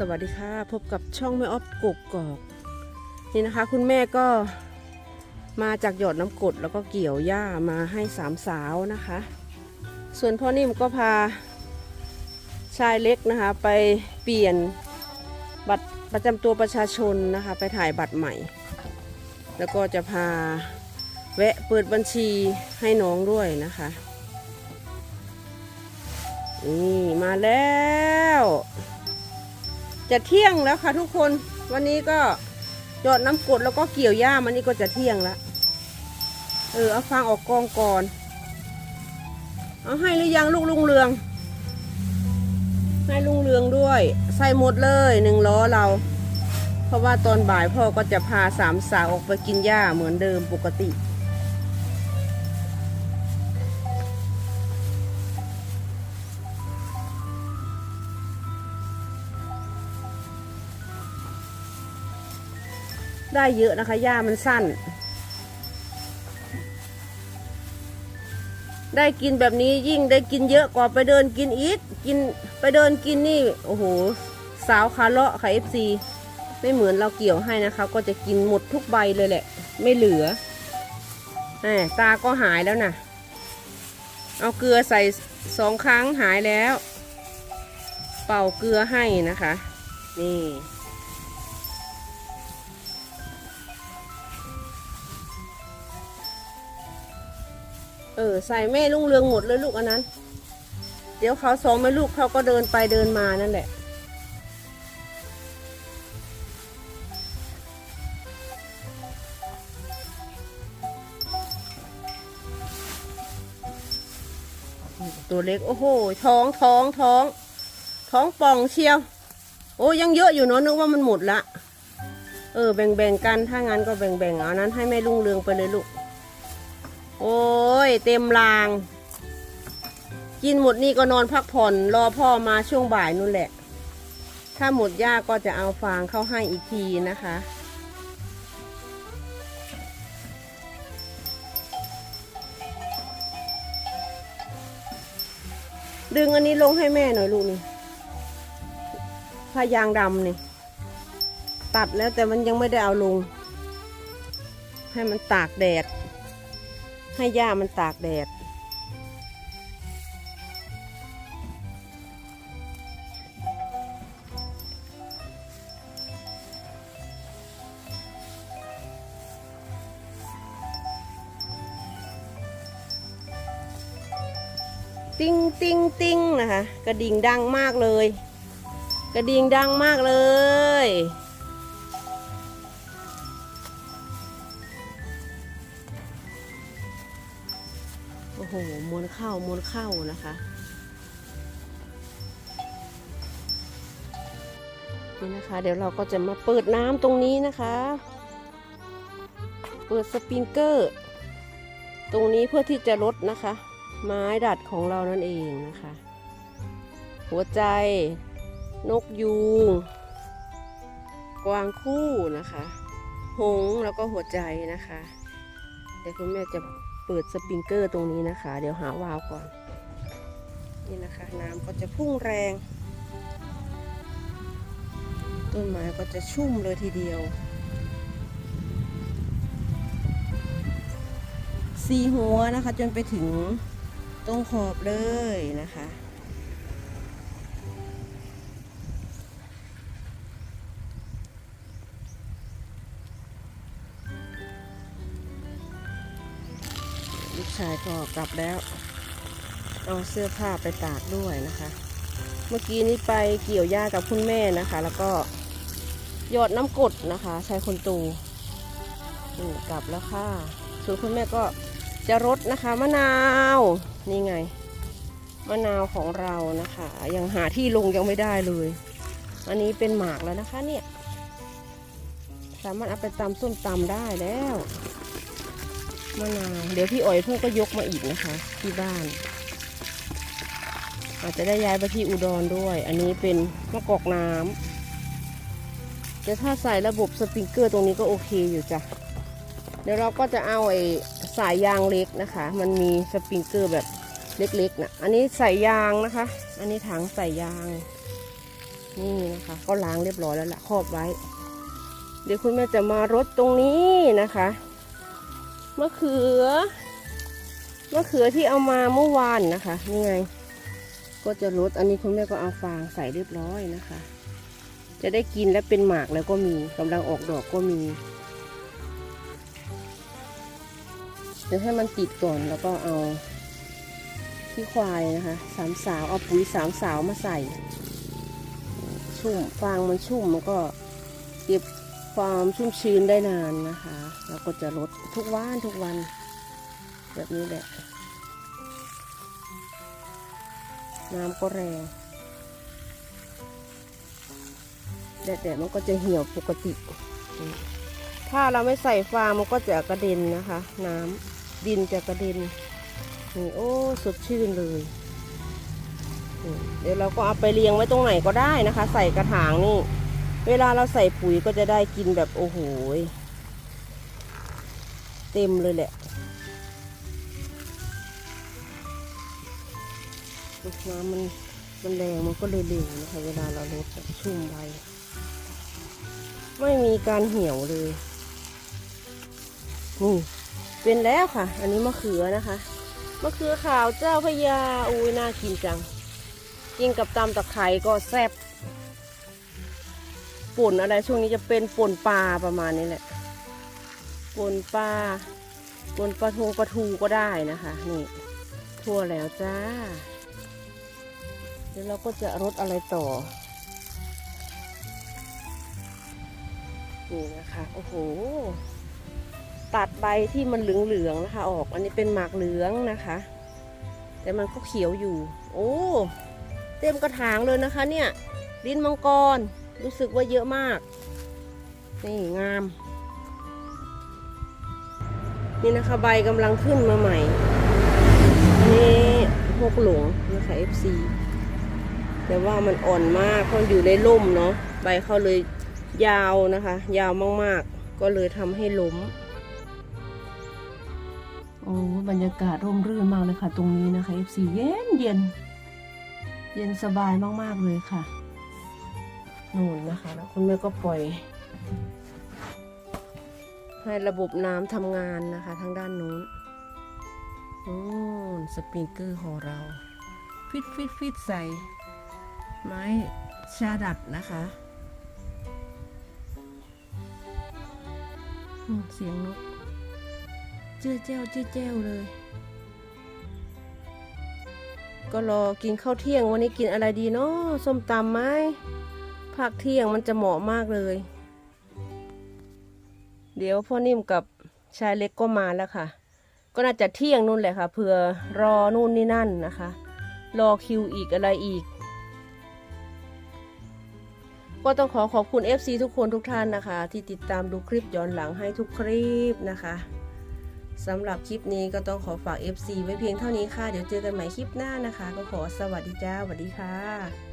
สวัสดีค่ะ พบกับช่องแม่ออฟกกกอกนี่นะคะ คุณแม่ก็มาจากหยอดน้ำกรดแล้วก็เกี่ยวหญ้ามาให้สามสาวนะคะ ส่วนพ่อนิ่มก็พาชายเล็กนะคะ ไปเปลี่ยนบัตรประจำตัวประชาชนนะคะ ไปถ่ายบัตรใหม่ แล้วก็จะพาแวะเปิดบัญชีให้น้องด้วยนะคะนี่มาแล้ว จะเที่ยงแล้วค่ะทุกคนวันนี้ก็หยอดน้ำกดแล้วก็เกี่ยวหญ้ามันนี่ก็จะเที่ยงแล้วเออเอาฟางออกกองก่อน เอาให้หรือยังลูกลุงเรือง ให้ลุงเรืองด้วย ใส่หมดเลยหนึ่งล้อเรา เพราะว่าตอนบ่ายพ่อก็จะพาสามสาวออกไปกินหญ้าเหมือนเดิมปกติ ได้เยอะนะคะหญ้ามันสั้น ได้กินแบบนี้ยิ่งได้กินเยอะกว่าไปเดินกินอีกกินไปเดินกินนี่โอ้โหสาวคาเลาะค่ะ FC ไม่เหมือนเราเกี่ยวให้นะคะ ก็จะกินหมดทุกใบเลยแหละ ไม่เหลือแหมตาก็หายแล้วนะเอาเกลือใส่สองครั้งหายแล้ว เป่าเกลือให้นะคะ นี่ เออใส่แม่ลุงเรืองหมดเลยลูกอันนั้น เดี๋ยวเขาสองแม่ลูกเขาก็เดินไปเดินมานั่นแหละตัวเล็กโอ้โห ท้องท้องท้อง ท้องป่องเชียว โอ้ยังเยอะอยู่เนาะนึกว่ามันหมดละ เออแบ่งๆกันถ้างั้นก็แบ่งๆเอานั้นให้แม่ลุงเรืองไปเลยลูก โอ้ย เต็มราง กินหมดนี่ก็นอนพักผ่อน รอพ่อมาช่วงบ่ายนู่นแหละ ถ้าหมดหญ้าก็จะเอาฟางเข้าให้อีกทีนะคะดึงอันนี้ลงให้แม่หน่อยลูกนี่ผ้ายางดำนี่ ตัดแล้วแต่มันยังไม่ได้เอาลง ให้มันตากแดด ให้หญ้ามันตากแดด ติ้งติ้งติ้งนะคะ กระดิ่งดังมากเลย กระดิ่งดังมากเลย มวนเข้ามวนเข้านะคะนี่นะคะ เดี๋ยวเราก็จะมาเปิดน้ำตรงนี้นะคะ เปิดสปริงเกอร์ ตรงนี้เพื่อที่จะลดนะคะ ไม้ดัดของเรานั่นเองนะคะ หัวใจ นกยูงกวางคู่นะคะ หงแล้วก็หัวใจนะคะ เดี๋ยวคุณแม่จะ เปิดสปริงเกอร์ตรงนี้นะคะ เดี๋ยวหาวาล์วก่อน นี่นะคะ น้ำก็จะพุ่งแรง ต้นไม้ก็จะชุ่มเลยทีเดียวสีหัวนะคะ จนไปถึงตรงขอบเลยนะคะ ชายก็กลับแล้ว เอาเสื้อผ้าไปตากด้วยนะคะ เมื่อกี้นี้ไปเกี่ยวหญ้ากับคุณแม่นะคะ แล้วก็หยอดน้ำกรดนะคะชายคนตูนี่กลับแล้วค่ะ ส่วนคุณแม่ก็จะรดนะคะมะนาวนี่ไง มะนาวของเรานะคะ ยังหาที่ลงยังไม่ได้เลย อันนี้เป็นหมากแล้วนะคะเนี่ย สามารถเอาไปตำส้มตำได้แล้ว มะนาวเดี๋ยวพี่อ๋อยเพิ่งก็ยกมาอีกนะคะ ที่บ้าน อาจจะได้ย้ายไปที่อุดรด้วย อันนี้เป็นมะกอกน้ำเดี๋ยวถ้าใส่ระบบสปริงเกอร์ตรงนี้ก็โอเคอยู่จ้ะเดี๋ยวเราก็จะเอาไอ้สายยางเล็กนะคะ มันมีสปริงเกอร์แบบเล็กๆนะอันนี้ใส่ยางนะคะ อันนี้ถังใส่ยาง นี่นะคะ ก็ล้างเรียบร้อยแล้วละครอบไว้ เดี๋ยวคุณแม่จะมารดตรงนี้นะคะ มะเขือ มะเขือที่เอามาเมื่อวานนะคะนี่ไง ก็จะรดอันนี้คุณแม่ก็เอาฟางใส่เรียบร้อยนะคะ จะได้กินและเป็นหมากแล้วก็มีกำลังออกดอกก็มีเดี๋ยวให้มันติดก่อนแล้วก็เอาที่ควายนะคะสามสาวเอาปุ๋ยสามสาวมาใส่ ชุ่มฟางมันชุ่มมันก็เก็บ ความชุ่มชื้นได้นานนะคะแล้วก็จะลดทุกวันทุกวัน แบบนี้แหละ น้ำก็แรงแดดๆมันก็จะเหี่ยวปกติ ถ้าเราไม่ใส่ฟางมันก็จะกระเด็นนะคะ น้ำดินจะกระเด็นนี่โอ้สดชื่นเลยเดี๋ยวเราก็เอาไปเรียงไว้ตรงไหนก็ได้นะคะ ใส่กระถางนี่ เวลาเราใส่ปุ๋ยก็จะได้กินแบบโอ้โหเต็มเลยแหละน้ำมันมันแรงมันก็เลยเร็วนะคะเวลาเราลดชุ่มไวไม่มีการเหี่ยวเลยนี่เป็นแล้วค่ะ อันนี้มะเขือนะคะมะเขือขาวเจ้าพระยาอุ้ยน่ากินจัง กินกับตำตะไคร้ก็แซ่บ ป่นอะไรช่วงนี้จะเป็นป่นปลาประมาณนี้แหละป่นปลาป่นปลาทูปลาทูก็ได้นะคะนี่ทั่วแล้วจ้า เดี๋ยวเราก็จะรดอะไรต่อนี่นะคะโอ้โหตัดใบที่มันเหลืองๆนะคะ ออกอันนี้เป็นหมากเหลืองนะคะ แต่มันก็เขียวอยู่ โอ้ เต็มกระถางเลยนะคะเนี่ย ลิ้นมังกร รู้สึกว่าเยอะมาก นี่งาม นี่นะคะใบกำลังขึ้นมาใหม่ อันนี้หกหลงนะคะ FC แต่ว่ามันอ่อนมากเพราะอยู่ในร่มเนาะใบเขาเลยยาวนะคะ ยาวมากๆ ก็เลยทำให้ล้มโอ้บรรยากาศร่มรื่นมากเลยค่ะ ตรงนี้นะคะ FC เย็นเย็นเย็นสบายมาก ๆ เลยค่ะ นู่นนะคะ แล้วคุณแม่ก็ปล่อย ให้ระบบน้ำทำงานนะคะ ทางด้านนู้นนู่นสปริงเกอร์ของเรา ฟิตฟิตฟิตใส่ ไม้ชาดัดนะคะเสียงนกเจ้าเจ้าเจ้าเจ้าเลย ก็รอกินข้าวเที่ยงวันนี้กินอะไรดีเนาะส้มตำไหม ภาคเที่ยงมันจะเหมาะมากเลย เดี๋ยวพ่อนิ่มกับชายเล็กก็มาแล้วค่ะ ก็น่าจะเที่ยงนู่นแหละค่ะเผื่อรอนู่นนี่นั่นนะคะ รอคิวอีกอะไรอีก ก็ต้องขอขอบคุณ FC ทุกคนทุกท่านนะคะ ที่ติดตามดูคลิปย้อนหลังให้ทุกคลิปนะคะสำหรับคลิปนี้ก็ต้องขอฝาก FC ไว้เพียงเท่านี้ค่ะ เดี๋ยวเจอกันใหม่คลิปหน้านะคะ ก็ขอสวัสดีจ้าสวัสดีค่ะ